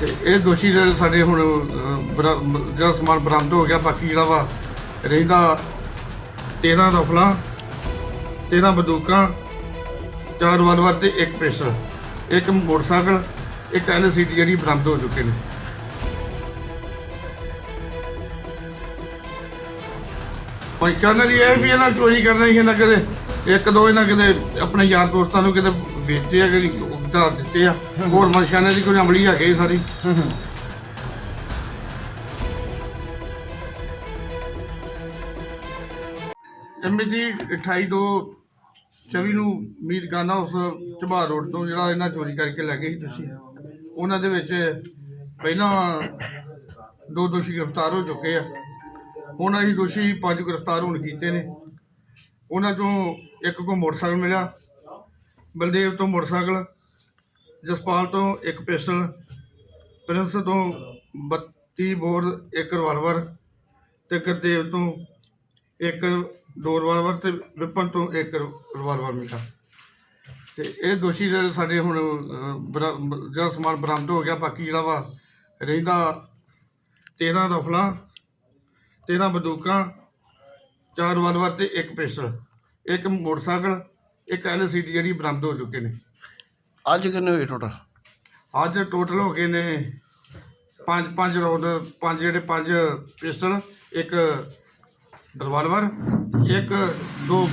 ਤੇ ਇਹ ਦੋਸ਼ੀ ਜਿਹੜੇ ਸਾਡੇ ਹੁਣ ਅਹ, ਬਰਾ- ਜਿਹੜਾ ਸਮਾਨ ਬਰਾਮਦ ਹੋ ਗਿਆ ਬਾਕੀ ਜਿਹੜਾ ਵਾ ਰਹਿੰਦਾ 13 ਰਫਲਾਂ 13 ਬੰਦੂਕਾਂ ਚਾਰ ਵਾਲਵਰ ਤੇ ਇੱਕ ਪਿਸਟਲ ਇੱਕ ਮੋਟਰਸਾਈਕਲ ਇੱਕ ਐਲਸੀਡੀ ਜਿਹੜੀ ਬਰਾਮਦ ਹੋ ਚੁੱਕੇ ਨੇ। ਮੈਂ ਕਹਿੰਦਾ ਜੀ ਇਹ ਵੀ ਇਹਨਾਂ ਚੋਰੀ ਕਰਨਾ ਹੀ ਇਹਨਾਂ ਕਿਤੇ ਇੱਕ ਦੋ ਇਹਨਾਂ ਕਿਤੇ ਆਪਣੇ ਯਾਰ ਦੋਸਤਾਂ ਨੂੰ ਕਿਤੇ ਵੇਚੇ ਆ ਕਿ ਉਧਾਰ ਦਿੱਤੇ ਆ। ਹੋਰ ਮਨਸ਼ਾਨੇ ਦੀ ਕੋਈ ਅਮਲੀ ਹੈਗੇ ਹੀ ਸਾਰੀ। ਐਮਜੀ 28 ਦੋ 24 ਨੂੰ ਮੀਤ ਗਾਨਾ ਉਸ ਝਬਾਰ ਰੋਡ ਤੋਂ ਜਿਹੜਾ ਇਹਨਾਂ ਚੋਰੀ ਕਰਕੇ ਲੈ ਗਏ ਸੀ ਤੁਸੀਂ। ਉਹਨਾਂ ਦੇ ਵਿੱਚ ਪਹਿਲਾਂ ਦੋ ਦੋਸ਼ੀ ਗ੍ਰਿਫਤਾਰ ਹੋ ਚੁੱਕੇ ਆ। ਹੁਣ ਅਸੀਂ ਦੋਸ਼ੀ ਪੰਜ ਗ੍ਰਿਫਤਾਰ ਹੋਣ ਕੀਤੇ ਨੇ। ਉਹਨਾਂ ਚੋਂ ਇੱਕ ਕੋ ਮੋਟਰਸਾਈਕਲ ਮਿਲਿਆ। ਬਲਦੇਵ ਤੋਂ ਮੋਟਰਸਾਈਕਲ। ਜਸਪਾਲ ਤੋਂ ਇੱਕ ਪਿਸਟਲ, ਪ੍ਰਿੰਸ ਤੋਂ 32 ਬੋਰ, ਇੱਕ ਰਿਵਾਲਵਰ ਤੇ ਗੁਰਦੇਵ ਤੋਂ ਇੱਕ ਦੋ ਰਿਵਾਲਵਰ ਤੇ ਵਿਪਨ ਤੋਂ ਇੱਕ ਰਿਵਾਲਵਰ ਮਿਲਿਆ ਤੇ ਇਹ ਦੋਸ਼ੀ ਜਿਹੜੇ ਸਾਡੇ ਹੁਣ ਬਰਾ- ਜਿਹੜਾ ਸਮਾਨ ਬਰਾਮਦ ਹੋ ਗਿਆ, ਬਾਕੀ ਜਿਹੜਾ ਵਾ, ਰਹਿੰਦਾ 13 ਰਫਲਾਂ 13 ਬੰਦੂਕਾਂ, ਚਾਰ ਰਿਵਾਲਵਰ ਤੇ ਇੱਕ ਪਿਸਟਲ, ਇੱਕ ਮੋਟਰਸਾਈਕਲ, ਇੱਕ ਐਲਸੀਡੀ ਜਿਹੜੀ ਬਰਾਮਦ ਹੋ ਚੁੱਕੇ ਨੇ। ਅੱਜ ਕਿੰਨੇ ਹੋਏ ਟੋਟਲ ਅੱਜ ਟੋਟਲ ਹੋ ਗਏ ਨੇ ਪੰਜ ਪੰਜ ਰੌਂਡ ਪੰਜ ਜਿਹੜੇ ਪੰਜ ਪਿਸਟਲ ਇੱਕ ਰਿਵਾਲਵਰ ਇੱਕ ਦੋ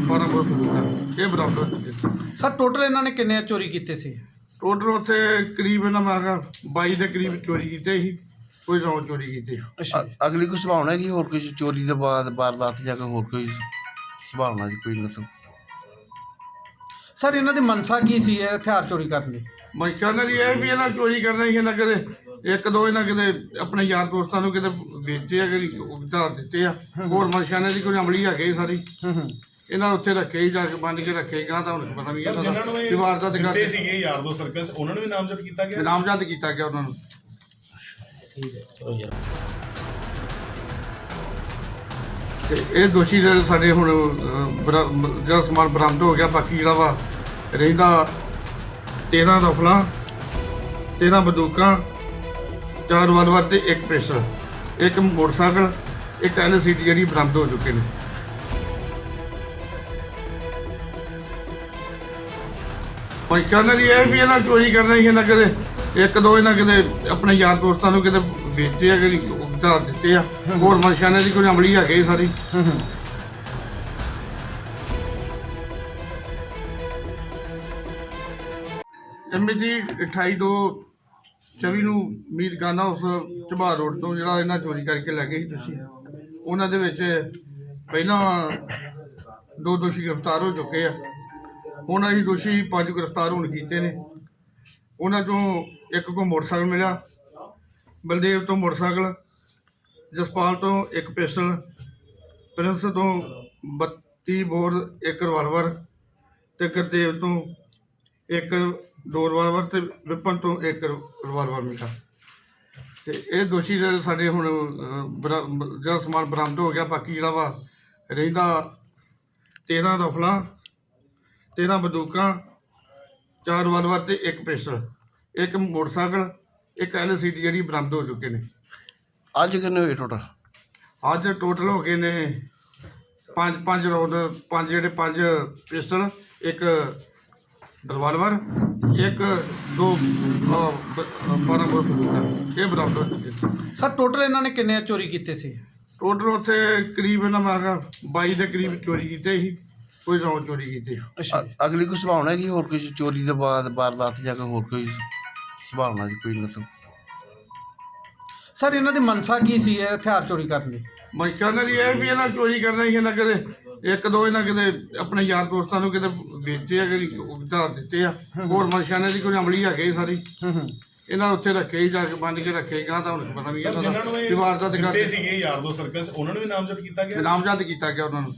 ਬਾਰਾਂ ਬੋਰ ਬੰਦੂਕਾਂ ਇਹ ਨੇ। ਸਰ ਟੋਟਲ ਇਹਨਾਂ ਨੇ ਕਿੰਨੇ ਚੋਰੀ ਕੀਤੇ ਸੀ? ਟੋਟਲ ਉੱਥੇ ਕਰੀਬ ਇਹਨਾਂ ਮੈਂ ਕਿਹਾ 22 ਦੇ ਕਰੀਬ ਚੋਰੀ ਕੀਤੇ ਸੀ ਕੋਈ ਰੌਂਡ ਚੋਰੀ ਕੀਤੀ। ਅੱਛਾ ਅ- ਅਗਲੀ ਕੋਈ ਸੰਭਾਵਨਾ ਹੈ ਕਿ ਹੋਰ ਕੋਈ ਚੋਰੀ ਦੇ ਬਾਅਦ ਵਾਰਦਾਤ ਜਾਂ ਕੋਈ ਹੋਰ ਕੋਈ ਸੰਭਾਵਨਾ ਦੀ ਕੋਈ ਨਸਲ ਸਰ ਇਹਨਾਂ ਦੀ ਮਨਸਾ ਕੀ ਸੀ ਇਹ ਹਥਿਆਰ ਚੋਰੀ ਕਰਨ ਦੀ? ਮੈਂ ਕਹਿੰਦਾ ਜੀ ਇਹ ਵੀ ਇਹਨਾਂ ਚੋਰੀ ਕਰਨਾ ਹੀ ਇਹਨਾਂ ਕਿਤੇ ਇੱਕ ਦੋ ਇਹਨਾਂ ਕਿਤੇ ਆਪਣੇ ਯਾਰ ਦੋਸਤਾਂ ਨੂੰ ਕਿਤੇ ਵੇਚੇ ਆ ਕਿ ਉਧਾਰ ਦਿੱਤੇ ਆ। ਹੋਰ ਮਨਸ਼ਾਨੇ ਦੀ ਕੋਈ ਅਮਲੀ ਹੈਗੇ ਹੀ ਸਾਰੀ। ਹੂੰ ਹੂੰ। ਇਹਨਾਂ ਉੱਥੇ ਰੱਖੇ ਹੀ ਜਾ ਕੇ ਬੰਨ ਕੇ ਰੱਖੇ ਗਾਂ ਤਾਂ ਹੁਣ ਪਤਾ ਨਹੀਂ ਸਰ ਜਿਨ੍ਹਾਂ ਨੂੰ ਇਹਨਾਂ ਦਾ ਵਾਰਦਾਤ ਦਿੱਤੇ ਸੀਗੇ ਯਾਰ ਦੋ ਸਰਕਲ ਚ ਉਹਨਾਂ ਨੂੰ ਵੀ ਨਾਮਜ਼ਦ ਕੀਤਾ ਗਿਆ? ਨਾਮਜ਼ਦ ਕੀਤਾ ਗਿਆ ਉਹਨਾਂ ਨੂੰ। ਤੇ ਇਹ ਦੋਸ਼ੀ ਜਿਹੜੇ ਸਾਡੇ ਹੁਣ ਅਹ, ਬਰਾ- ਜਿਹੜਾ ਸਮਾਨ ਬਰਾਮਦ ਹੋ ਗਿਆ ਬਾਕੀ ਜਿਹੜਾ ਵਾ ਰਹਿੰਦਾ 13 ਰਫਲਾਂ 13 ਬੰਦੂਕਾਂ, ਚਾਰ ਵਾਲਵਰ ਤੇ ਇੱਕ ਪਿਸਟਲ ਇੱਕ ਮੋਟਰਸਾਈਕਲ, ਇੱਕ ਐਲਸੀਡੀ ਜਿਹੜੀ ਬਰਾਮਦ ਹੋ ਚੁੱਕੇ ਨੇ। ਮੈਂ ਕਹਿੰਦਾ ਜੀ, ਇਹ ਵੀ ਇਹਨਾਂ ਚੋਰੀ ਕਰਨਾ ਹੀ ਇਹਨਾਂ ਕਿਤੇ। ਇੱਕ ਦੋ ਇਹਨਾਂ ਕਿਤੇ ਆਪਣੇ ਯਾਰ ਦੋਸਤਾਂ ਨੂੰ ਕਿਤੇ ਵੇਚੇ ਆ ਕਿ ਉਧਾਰ ਦਿੱਤੇ ਆ। ਹੋਰ ਮਨਸ਼ਾਨੇ ਦੀ ਕੋਈ ਅਮਲੀ ਹੈਗੇ ਸਾਰੀ। ਐਮਜੀ 28 ਦੋ 24 ਨੂੰ ਮੀਰਗਾਨਾ ਉਸ ਝਬਾਰ ਰੋਡ ਤੋਂ ਜਿਹੜਾ ਇਹਨਾਂ ਚੋਰੀ ਕਰਕੇ ਲੈ ਗਏ ਸੀ ਤੁਸੀਂ। ਉਹਨਾਂ ਦੇ ਵਿੱਚ ਪਹਿਲਾਂ ਦੋ ਦੋਸ਼ੀ ਗ੍ਰਿਫਤਾਰ ਹੋ ਚੁੱਕੇ ਆ। ਉਹਨਾਂ ਹੀ ਦੋਸ਼ੀ ਪੰਜ ਗ੍ਰਿਫਤਾਰ ਹੋਣ ਕੀਤੇ ਨੇ। ਉਹਨਾਂ ਚੋਂ ਇੱਕ ਕੋ ਮੋਟਰਸਾਈਕਲ ਮਿਲਿਆ। ਬਲਦੇਵ ਤੋਂ ਮੋਟਰਸਾਈਕਲ, ਜਸਪਾਲ ਤੋਂ ਇੱਕ ਪਿਸਟਲ, ਪ੍ਰਿੰਸ ਤੋਂ 32 ਬੋਰ, ਇੱਕ ਰਿਵਾਲਵਰ ਤੇ ਗੁਰਦੇਵ ਤੋਂ ਇੱਕ ਦੋ ਰਿਵਾਲਵਰ ਤੇ ਵਿਪਨ ਤੋਂ ਇੱਕ ਰਿਵਾਲਵਰ ਮਿਲਿਆ। ਤੇ ਇਹ ਦੋਸ਼ੀ ਜਿਹੜੇ ਸਾਡੇ ਹੁਣ ਬਰਾ- ਜਿਹੜਾ ਸਮਾਨ ਬਰਾਮਦ ਹੋ ਗਿਆ ਬਾਕੀ ਜਿਹੜਾ ਵਾ ਰਹਿੰਦਾ 13 ਰਫਲਾਂ 13 ਬੰਦੂਕਾਂ ਚਾਰ ਵਾਲਵਰ ਤੇ ਇੱਕ ਪਿਸਟਲ ਇੱਕ ਮੋਟਰਸਾਈਕਲ ਇੱਕ ਐਲਸੀਡੀ ਜਿਹੜੀ ਬਰਾਮਦ ਹੋ ਚੁੱਕੇ ਨੇ। ਅੱਜ ਕਿੰਨੇ ਹੋਏ ਟੋਟਲ ਅੱਜ ਟੋਟਲ ਹੋ ਗਏ ਨੇ ਪੰਜ ਪੰਜ ਰੌਂਡ ਪੰਜ ਜਿਹੜੇ ਪੰਜ ਪਿਸਟਲ ਇੱਕ ਰਿਵਾਲਵਰ ਇੱਕ ਦੋ ਬਾਰਾਂ ਬੋਰ ਬੰਦੂਕਾਂ ਇਹ ਬਰਾਮਦ ਹੋ ਚੁੱਕੇ ਨੇ ਸਰ ਟੋਟਲ ਇਹਨਾਂ ਨੇ ਕਿੰਨੇ ਚੋਰੀ ਕੀਤੇ ਸੀ? ਟੋਟਲ ਉੱਥੇ ਕਰੀਬ ਇਹਨਾਂ ਮੈਂ ਕਿਹਾ 22 ਦੇ ਕਰੀਬ ਚੋਰੀ ਕੀਤੇ ਸੀ ਕੋਈ ਰੌਂਡ ਚੋਰੀ ਕੀਤੀ ਅੱਛਾ ਅ- ਅਗਲੀ ਕੋਈ ਸੰਭਾਵਨਾ ਹੈ ਕਿ ਹੋਰ ਕੋਈ ਚੋਰੀ ਦੇ ਬਾਅਦ ਵਾਰਦਾਤ ਜਾਂ ਕੋਈ ਹੋਰ ਕੋਈ ਸੰਭਾਵਨਾ ਦੀ ਕੋਈ ਨਸਲ ਸਰ ਇਹਨਾਂ ਦੀ ਮਨਸਾ ਕੀ ਸੀ ਇਹ ਹਥਿਆਰ ਚੋਰੀ ਕਰਨ ਦੀ? ਮੈਂ ਕਹਿੰਦਾ ਜੀ ਇਹ ਵੀ ਇਹਨਾਂ ਚੋਰੀ ਕਰਨਾ ਹੀ ਇਹਨਾਂ ਕਿਤੇ ਇੱਕ ਦੋ ਇਹਨਾਂ ਕਿਤੇ ਆਪਣੇ ਯਾਰ ਦੋਸਤਾਂ ਨੂੰ ਕਿਤੇ ਵੇਚੇ ਆ ਕਿ ਉਧਾਰ ਦਿੱਤੇ ਆ। ਹੋਰ ਮਨਸ਼ਾਨੇ ਦੀ ਕੋਈ ਅਮਲੀ ਹੈਗੇ ਹੀ ਸਾਰੀ। ਹੂੰ ਹੂੰ। ਇਹਨਾਂ ਉੱਥੇ ਰੱਖੇ ਹੀ ਜਾ ਕੇ ਬੰਨ ਕੇ ਰੱਖੇ ਗਾਂ ਤਾਂ ਹੁਣ ਪਤਾ ਨਹੀਂ ਇਹਨਾਂ ਦਾ ਵਾਰਦਾਤ ਦਿੱਤੇ ਸੀਗੇ ਯਾਰ ਦੋ ਸਰਕਲ ਚ ਉਹਨਾਂ ਨੂੰ ਵੀ ਨਾਮਜ਼ਦ ਕੀਤਾ ਗਿਆ? ਨਾਮਜ਼ਦ ਕੀਤਾ ਗਿਆ ਉਹਨਾਂ ਨੂੰ।